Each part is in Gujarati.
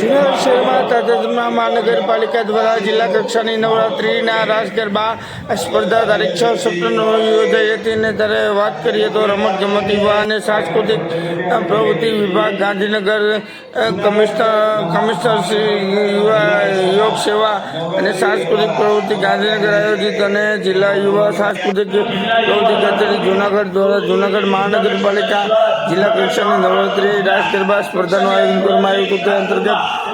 જુનાગઢ શહેરમાં તાજેતરમાં મહાનગરપાલિકા દ્વારા જિલ્લા કક્ષાની નવરાત્રિના રાસ ગરબા સ્પર્ધા તારીખ છ સપ્ટેમ્બર યોજાઈ હતી અને ત્યારે વાત કરીએ તો રમત ગમત યુવા અને સાંસ્કૃતિક પ્રવૃત્તિ વિભાગ, ગાંધીનગર કમિશનર કમિશનર શ્રી યુવા, યોગ સેવા અને સાંસ્કૃતિક પ્રવૃત્તિ ગાંધીનગર આયોજિત અને જિલ્લા યુવા સાંસ્કૃતિક પ્રવૃત્તિ કચેરી જુનાગઢ દ્વારા જુનાગઢ મહાનગરપાલિકા જિલ્લા કક્ષાની નવરાત્રિ રાસ ગરબા સ્પર્ધાનું આયોજન કરવામાં આવ્યું હતું. તે અંતર્ગત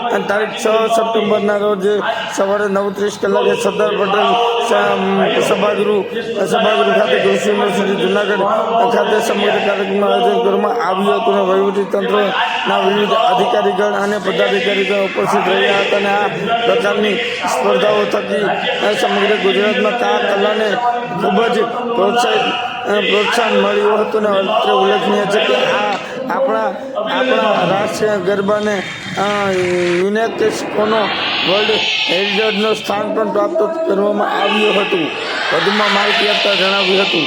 અને તારીખ છ સપ્ટેમ્બરના રોજ સવારે નવ ત્રીસ કલાકે સરદાર પટેલ સભાગૃહ સભાગૃહ ખાતે કૃષિ યુનિવર્સિટી જુનાગઢ ખાતે સમગ્ર કાર્યક્રમનું આયોજન કરવામાં આવ્યું હતું અને વહીવટીતંત્રના વિવિધ અધિકારીગણ અને પદાધિકારીગણ ઉપસ્થિત રહ્યા હતા અને આ પ્રકારની સ્પર્ધાઓ થકી સમગ્ર ગુજરાતમાં આ કલાને ખૂબ જ પ્રોત્સાહિત પ્રોત્સાહન મળ્યું હતું અને અત્રે ઉલ્લેખનીય છે કે આ આપણા આપણા રાષ્ટ્રીય ગરબાને યુનેસ્કોનો વર્લ્ડ હેરિટેજનું સ્થાન પણ પ્રાપ્ત કરવામાં આવ્યું હતું. વધુમાં માહિતી આપતા જણાવ્યું હતું.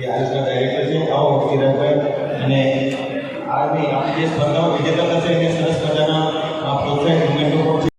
જે આયુષના ડાયરેક્ટર છે, આવો કિરણભાઈ અને આજની આપણી જે સ્પર્ધાઓ વિજેતા થશે, એને સરસ મજાના, આ પ્રોત્સાહન મુમેન્ટો પણ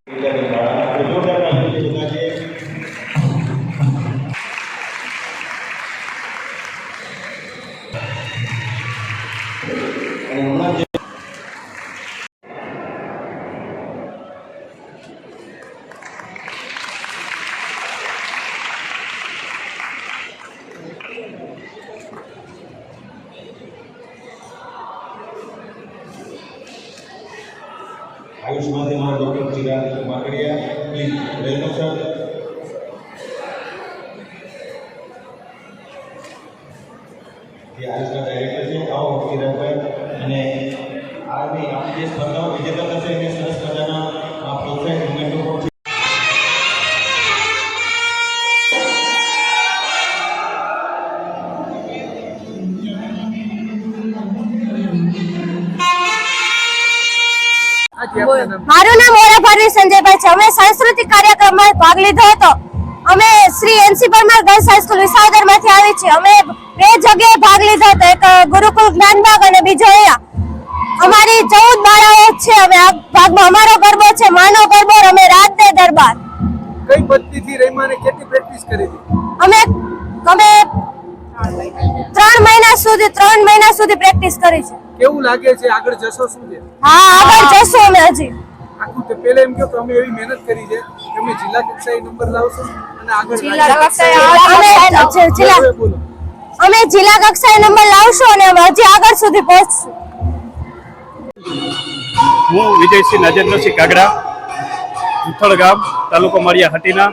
મારું નામ ઓરાભારી સંજયભાઈ છે. અમે સાંસ્કૃતિક કાર્યક્રમમાં ભાગ લીધો હતો. અમે Shri N C Parmar girls high school વિસાવદરમાંથી આવી છીએ. અમે બે જગ્યાએ ભાગ લીધો હતો. એક ગુરુકુળ જ્ઞાનબાગ અને બીજો અહીંયા અમારી ચૌદ બાળાઓ છે અમે આ ભાગમાં અમારો ગરબો છે માનો ગરબો અમે રાત ને દરબાર. કઈ પદ્ધતિથી રહીમાને કેટલી પ્રેક્ટિસ કરી હતી? અમે અમે ત્રણ મહિના સુધી ત્રણ મહિના સુધી પ્રેક્ટિસ કરી છે. કેવું લાગે છે આગળ જશો શું છે? હા આગળ જશો અમે હજી. આખું તો પહેલા એમ કહો કે અમે એવી મહેનત કરી છે કે અમે જિલ્લા કક્ષાએ નંબર લાવશું અને આગળ જિલ્લા કક્ષાએ અમે જિલ્લા અમે જિલ્લા કક્ષાએ નંબર લાવશું અને હજી આગળ સુધી પહોંચશું. હું વિજયસિંહ રાજેન્દ્રસિંહ કાગડા, ઉથળ ગામ, તાલુકો માળિયા હટીના.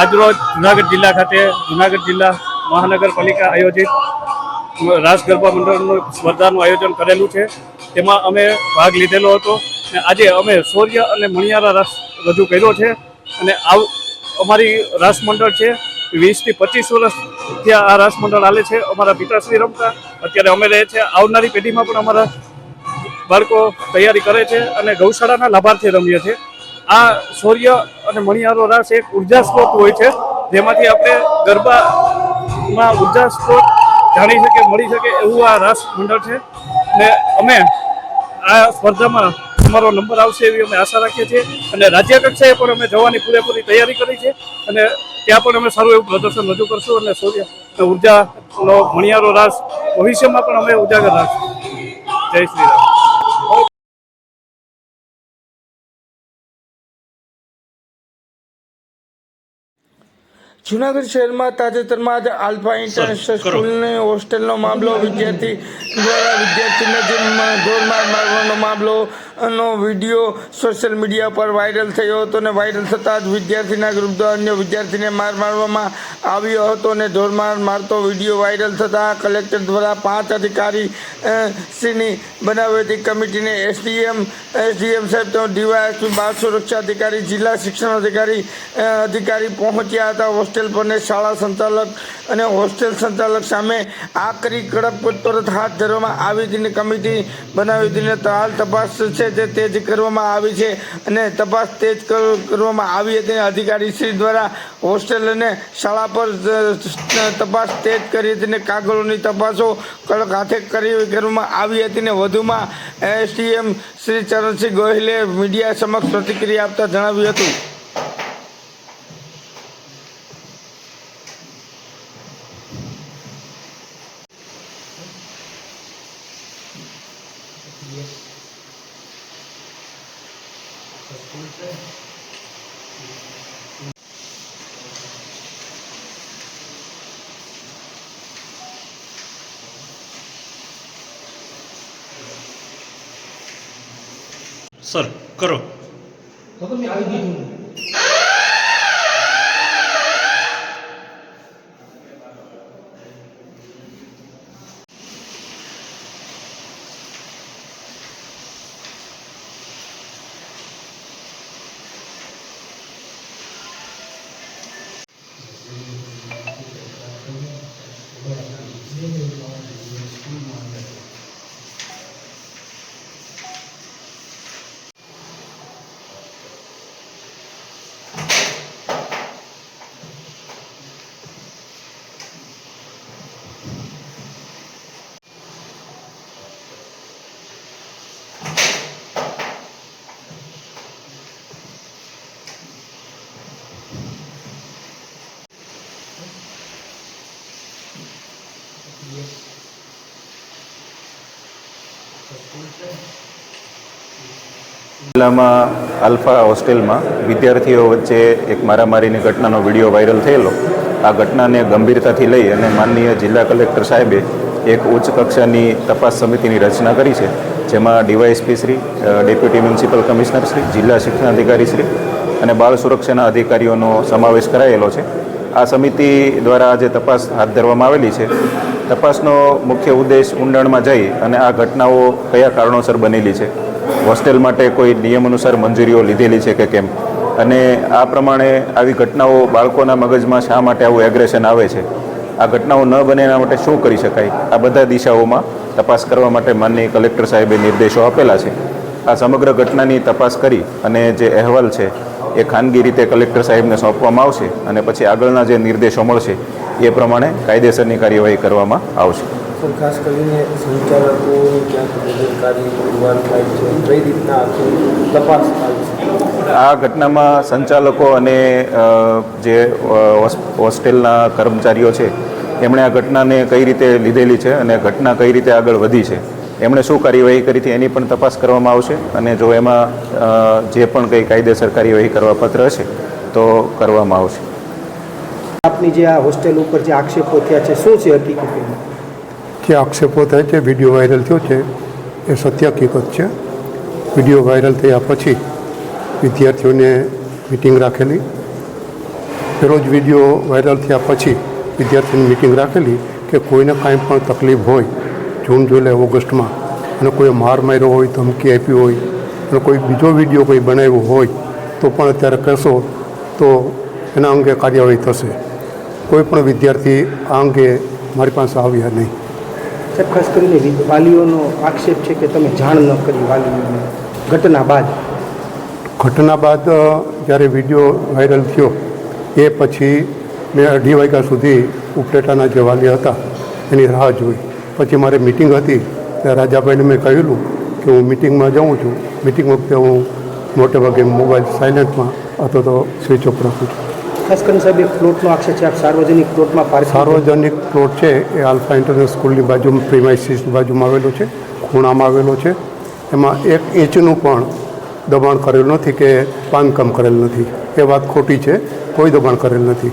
આજરોજ જુનાગઢ જિલ્લા ખાતે, જુનાગઢ જિલ્લા મહાનગરપાલિકા આયોજિત રાસ ગરબા મંડળનું સ્પર્ધાનું આયોજન કરેલું છે. તેમાં અમે ભાગ લીધેલો હતો અને આજે અમે શૌર્ય અને મણિયારા રાસ રજૂ કર્યો છે અને આવ, અમારી રાસ મંડળ છે. વીસથી પચીસ વર્ષથી આ રાસ મંડળ હાલે છે, અમારા પિતાશ્રી રમતા. અત્યારે અમે રહે છે. આવનારી પેઢીમાં પણ અમારા બાળકો તૈયારી કરે છે અને ગૌશાળાના લાભાર્થી રમીએ છીએ. આ શૌર્ય અને મણિયારો રાસ એક ઊર્જા સ્ત્રોત હોય છે, જેમાંથી આપણે ગરબામાં ઊર્જા સ્ત્રોત જાણી શકે મળી શકે એવું આ રાસ મંડળ છે. ને અમે આ સ્પર્ધામાં અમારો નંબર આવશે એવી અમે આશા રાખીએ છીએ. અને રાજ્ય કક્ષાએ પણ અમે જવાની પૂરેપૂરી તૈયારી કરી છે. અને ત્યાં પણ અમે સારું એવું પ્રદર્શન રજૂ કરશું અને સૂર્ય ઉર્જાનો મણિયારો રાસ ભવિષ્યમાં પણ અમે ઉજાગર રાખશું. જય શ્રી રામ. જુનાગઢ શહેરમાં તાજેતરમાં જ આલ્ફા ઇન્ટરનેશનલ સ્કૂલની હોસ્ટેલનો મામલો વિદ્યાર્થી દ્વારા વિદ્યાર્થીને જે ઢોરમાર મારવાનો મામલો નો વીડિયો સોશિયલ મીડિયા પર વાયરલ થયો હતો અને વાયરલ થતાં જ વિદ્યાર્થીના ગ્રુપ દ્વારા અન્ય વિદ્યાર્થીને માર મારવામાં આવ્યો હતો અને ઢોરમાર મારતો વીડિયો વાયરલ થતાં કલેક્ટર દ્વારા પાંચ અધિકારી શ્રીની બનાવી હતી કમિટીને એસડીએમ એસડીએમ સાહેબ તો ડીવાયએસપી બાળ સુરક્ષા અધિકારી જિલ્લા શિક્ષણ અધિકારી અધિકારી પહોંચ્યા હતા હોસ્ટેલ પરને શાળા સંચાલક અને હોસ્ટેલ સંચાલક સામે આકરી કડક પૂછપરછ હાથ ધરવામાં આવી હતી અને કમિટી બનાવી હતી અને હાલ તપાસ છે તે તેજ કરવામાં આવી છે અને તપાસ તેજ કરવામાં આવી હતી અને અધિકારી શ્રી દ્વારા હોસ્ટેલ અને શાળા પર તપાસ તેજ કરી હતી અને કાગળોની તપાસો કડક હાથે કરી કરવામાં આવી હતી ને વધુમાં એસડીએમ શ્રી ચરણસિંહ ગોહિલે મીડિયા સમક્ષ પ્રતિક્રિયા આપતા જણાવ્યું હતું. સર કરો. જિલ્લામાં આલ્ફા હોસ્ટેલમાં વિદ્યાર્થીઓ વચ્ચે એક મારામારીની ઘટનાનો વીડિયો વાયરલ થયેલો. આ ઘટનાને ગંભીરતાથી લઈ અને માનનીય જિલ્લા કલેક્ટર સાહેબે એક ઉચ્ચ કક્ષાની તપાસ સમિતિની રચના કરી છે, જેમાં DYSP Shri deputy municipal commissioner Shri, જિલ્લા શિક્ષણાધિકારી શ્રી અને બાળ સુરક્ષાના અધિકારીઓનો સમાવેશ કરાયેલો છે. આ સમિતિ દ્વારા આજે તપાસ હાથ ધરવામાં આવેલી છે. તપાસનો મુખ્ય ઉદ્દેશ ઊંડાણમાં જઈ અને આ ઘટનાઓ કયા કારણોસર બનેલી છે. હોસ્ટેલ માટે કોઈ નિયમ અનુસાર મંજૂરીઓ લીધેલી છે કે કેમ? અને આ પ્રમાણે આવી ઘટનાઓ બાળકોના મગજમાં શા માટે આવું એગ્રેશન આવે છે? આ ઘટનાઓ ન બને એના માટે શું કરી શકાય? આ બધા દિશાઓમાં તપાસ કરવા માટે માનનીય કલેક્ટર સાહેબે નિર્દેશો આપેલા છે. આ સમગ્ર ઘટનાની તપાસ કરી અને જે અહેવાલ છે એ ખાનગી રીતે કલેક્ટર સાહેબને સોંપવામાં આવશે અને પછી આગળના જે નિર્દેશો મળશે એ પ્રમાણે કાયદેસરની કાર્યવાહી કરવામાં આવશે. પણ ખાસ કરીને સંચાલકોની ક્યાંક બેદરકારી પુરવાર થાય છે કઈ રીતના તપાસ થાય છે? આ ઘટનામાં સંચાલકો અને જે હોસ્ટેલના કર્મચારીઓ છે એમણે આ ઘટનાને કઈ રીતે લીધેલી છે અને ઘટના કઈ રીતે આગળ વધી છે એમણે શું કાર્યવાહી કરી હતી એની પણ તપાસ કરવામાં આવશે અને જો એમાં જે પણ કંઈ કાયદેસર કાર્યવાહી કરવા પત્ર હશે તો કરવામાં આવશે. આપની જે આ હોસ્ટેલ ઉપર જે આક્ષેપો થયા છે શું છે હકીકત જે આક્ષેપો થાય છે વીડિયો વાયરલ થયો છે, એ સત્ય હકીકત છે. વીડિયો વાયરલ થયા પછી વિદ્યાર્થીઓને મિટિંગ રાખેલી. પેલો જ વીડિયો વાયરલ થયા પછી વિદ્યાર્થીઓની મિટિંગ રાખેલી કે કોઈને કાંઈ પણ તકલીફ હોય, જૂન, જુલાઈ, ઓગસ્ટમાં, અને કોઈ માર માર્યો હોય, ધમકી આપી હોય, અને કોઈ બીજો વીડિયો કોઈ બનાવ્યો હોય, તો પણ અત્યારે કહેશો તો એના અંગે કાર્યવાહી થશે. કોઈ પણ વિદ્યાર્થી આ અંગે મારી પાસે આવ્યા નહીં. સાહેબ, ખાસ કરીને વાલીઓનો આક્ષેપ છે કે તમે જાણ ન કરી વાલીઓને ઘટના બાદ. ઘટના બાદ જ્યારે વીડિયો વાયરલ થયો, એ પછી મેં અઢી વાગ્યા સુધી ઉપલેટાના જે વાલી હતા, એની રાહ જોઈ. પછી મારે મિટિંગ હતી ત્યારે રાજાભાઈને મેં કહેલું કે હું મિટિંગમાં જાઉં છું. મિટિંગ વખતે હું મોટે ભાગે મોબાઈલ સાયલેન્ટમાં અથવા તો સ્વિચ ઓફ રાખું છું. ખાસ કરીને સાહેબ એક પ્લોટનો આક્ષેપ છે સાર્વજનિક પ્લોટમાં પાર્ક સાર્વજનિક પ્લોટ છે, એ આલ્ફા ઇન્ટરનેશનલ સ્કૂલની બાજુમાં પ્રિમાઇસીસની બાજુમાં આવેલો છે, ખૂણામાં આવેલો છે. એમાં એક ઇંચનું પણ દબાણ કરેલું નથી કે બાંધકામ કરેલ નથી. એ વાત ખોટી છે, કોઈ દબાણ કરેલ નથી.